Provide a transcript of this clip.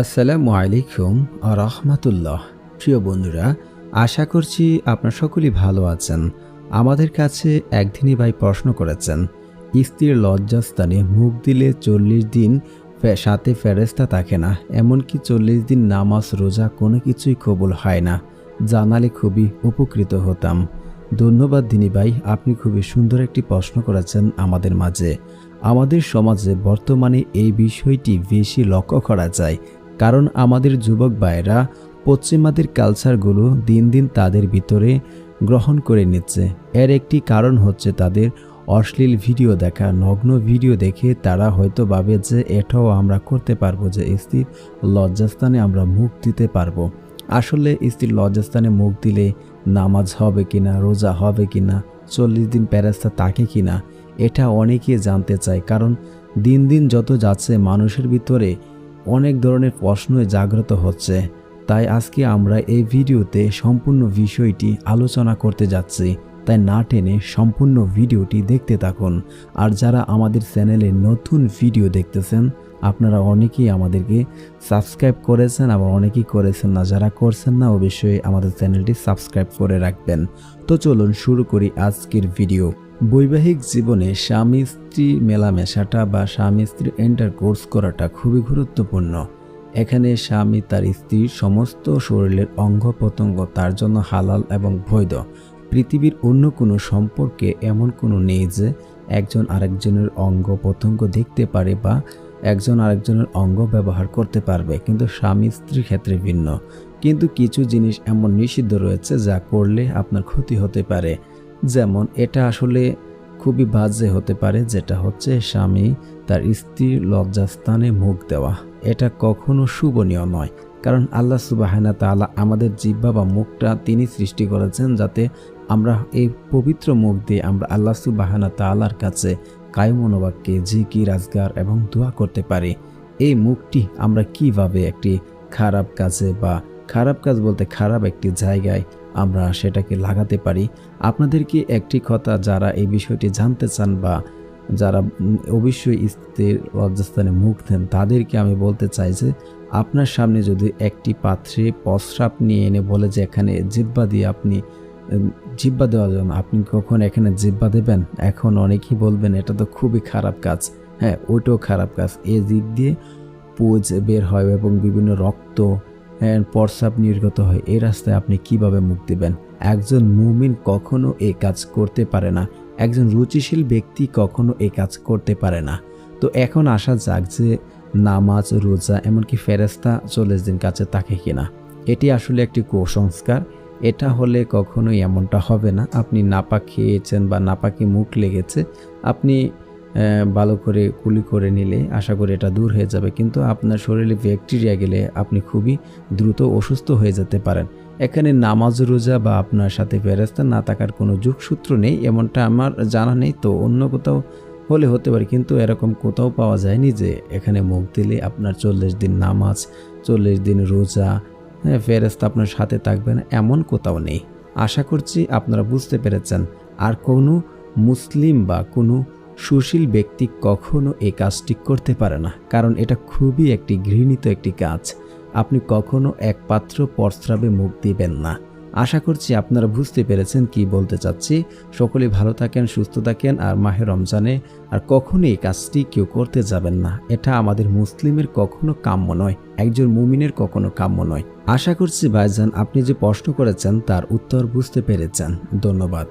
আসসালামু আলাইকুম আ রহমাতুল্লাহ। প্রিয় বন্ধুরা, আশা করছি আপনার সকলেই ভালো আছেন। আমাদের কাছে একদিনই ভাই প্রশ্ন করেছেন, স্ত্রীর লজ্জাস্থানে মুখ দিলে চল্লিশ দিন সাথে ফেরেস্তা থাকে না, এমনকি চল্লিশ দিন নামাজ, রোজা কোনো কিছুই কবুল হয় না। জানালে খুবই উপকৃত হতাম। ধন্যবাদ দিনী ভাই, আপনি খুবই সুন্দর একটি প্রশ্ন করেছেন আমাদের মাঝে। আমাদের সমাজে বর্তমানে এই বিষয়টি বেশি লক্ষ্য করা যায় কারণ আমাদের যুবক ভাইয়েরা পশ্চিমাদের কালচারগুলো দিন দিন তাদের ভিতরে গ্রহণ করে নিচ্ছে। এর একটি কারণ হচ্ছে তাদের অশ্লীল ভিডিও দেখা, নগ্ন ভিডিও দেখে তারা হয়তো ভাবে যে এটাও আমরা করতে পারব যে স্ত্রীর লজ্জাস্থানে আমরা মুখ দিতে পারব। আসলে স্ত্রীর লজ্জাস্থানে মুখ দিলে নামাজ হবে কিনা, রোজা হবে কিনা, চল্লিশ দিন প্যারাস্তা থাকে কিনা, এটা অনেকে জানতে চায়। কারণ দিন দিন যত যাচ্ছে মানুষের ভিতরে অনেক ধরনের প্রশ্ন জাগ্রত হচ্ছে। তাই আজকে আমরা এই ভিডিওতে সম্পূর্ণ বিষয়টি আলোচনা করতে যাচ্ছি। তাই না টেনে সম্পূর্ণ ভিডিওটি দেখতে থাকুন। আর যারা আমাদের চ্যানেলে নতুন ভিডিও দেখতেছেন, আপনারা অনেকেই আমাদেরকে সাবস্ক্রাইব করেছেন আবার অনেকেই করেছেন না। যারা করছেন না, অবশ্যই আমাদের চ্যানেলটি সাবস্ক্রাইব করে রাখবেন। তো চলুন শুরু করি আজকের ভিডিও। বৈবাহিক জীবনে স্বামী স্ত্রী মেলামেশাটা বা স্বামী স্ত্রী এন্টার কোর্স করাটা খুবই গুরুত্বপূর্ণ। এখানে স্বামী তার স্ত্রীর সমস্ত শরীরের অঙ্গ প্রত্যঙ্গ তার জন্য হালাল এবং বৈধ। পৃথিবীর অন্য কোনো সম্পর্কে এমন কোনো নেই যে একজন আরেকজনের অঙ্গ প্রত্যঙ্গ দেখতে পারে বা একজন আরেকজনের অঙ্গ ব্যবহার করতে পারবে, কিন্তু স্বামী স্ত্রীর ক্ষেত্রে ভিন্ন। কিন্তু কিছু জিনিস এমন নিষিদ্ধ রয়েছে যা করলে আপনার ক্ষতি হতে পারে। যেমন এটা আসলে খুবই বাজে হতে পারে, যেটা হচ্ছে স্বামী তার স্ত্রীর লজ্জাস্থানে মুখ দেওয়া। এটা কখনো শুভনীয় নয়, কারণ আল্লাহ সুবাহানা তাআলা আমাদের জিব্বা বা মুখটা তিনি সৃষ্টি করেছেন যাতে আমরা এই পবিত্র মুখ দিয়ে আমরা আল্লাহ সুবাহানা তাআলার কাছে কায়মনোবাক্যে জিকি রাজগার এবং দোয়া করতে পারি। এই মুখটি আমরা কীভাবে একটি খারাপ কাজে বা খারাপ কাজ বলতে খারাপ একটি জায়গায় আমরা সেটাকে লাগাতে পারি। আপনাদেরকে একটি কথা, যারা এই বিষয়টি জানতে চান বা যারা অবশ্যই স্ত্রীর লজ্জাস্থানে মুখ দেন, তাদেরকে আমি বলতে চাই যে, আপনার সামনে যদি একটি পাত্রে প্রস্রাব নিয়ে এনে বলে যে, এখানে জিব্বা দিয়ে আপনি জিব্বা দেওয়ার জন্য আপনি কখন এখানে জিব্বা দেবেন? এখন অনেকেই বলবেন, এটা তো খুবই খারাপ কাজ। হ্যাঁ ওইটাও খারাপ কাজ। এই দিক দিয়ে পুজ বের হয় এবং বিভিন্ন রক্ত প্রস্রাব নির্গত হয়। এই রাস্তায় আপনি কীভাবে মুখ দিবেন? একজন মুমিন কখনো এই কাজ করতে পারে না। একজন রুচিশীল ব্যক্তি কখনো এই কাজ করতে পারে না। তো এখন আসা যাক যে নামাজ, রোজা, এমনকি ফেরেস্তা চল্লিশ দিন কাছে থাকে কিনা। এটি আসলে একটি কুসংস্কার। এটা হলে কখনোই এমনটা হবে না। আপনি নাপাক খেয়েছেন বা নাপাকে মুখ লেগেছে। আপনি ভালো করে কুলি করে নিলে আশা করি এটা দূর হয়ে যাবে। কিন্তু আপনার শরীরে ব্যাকটেরিয়া গেলে আপনি খুবই দ্রুত অসুস্থ হয়ে যেতে পারেন। এখানে নামাজ রোজা বা আপনার সাথে ফেরেস্তা না থাকার কোনো যোগসূত্র নেই, এমনটা আমার জানা নেই। তো অন্য কোথাও হলে হতে পারে, কিন্তু এরকম কোথাও পাওয়া যায়নি যে এখানে মুখ দিলে আপনার চল্লিশ দিন নামাজ, চল্লিশ দিন রোজা হ্যাঁ ফেরেস্তা আপনার সাথে থাকবে না এমন কোথাও নেই। আশা করছি আপনারা বুঝতে পেরেছেন। আর কোনো মুসলিম বা কোনো সুশীল ব্যক্তি কখনো এই কাজটি করতে পারে না, কারণ এটা খুবই একটি ঘৃণিত একটি কাজ। আপনি কখনো এক পাত্র প্রস্রাবে মুখ দিবেন না। আশা করছি আপনারা বুঝতে পেরেছেন কি বলতে চাচ্ছি। সকলে ভালো থাকেন, সুস্থ থাকেন, আর মাহে রমজানে আর কখনো এই কাজটি কেউ করতে যাবেন না। এটা আমাদের মুসলিমের কখনো কাম্য নয়, একজন মুমিনের কখনো কাম্য নয়। আশা করছি ভাইজান, আপনি যে প্রশ্ন করেছেন তার উত্তর বুঝতে পেরেছেন। ধন্যবাদ।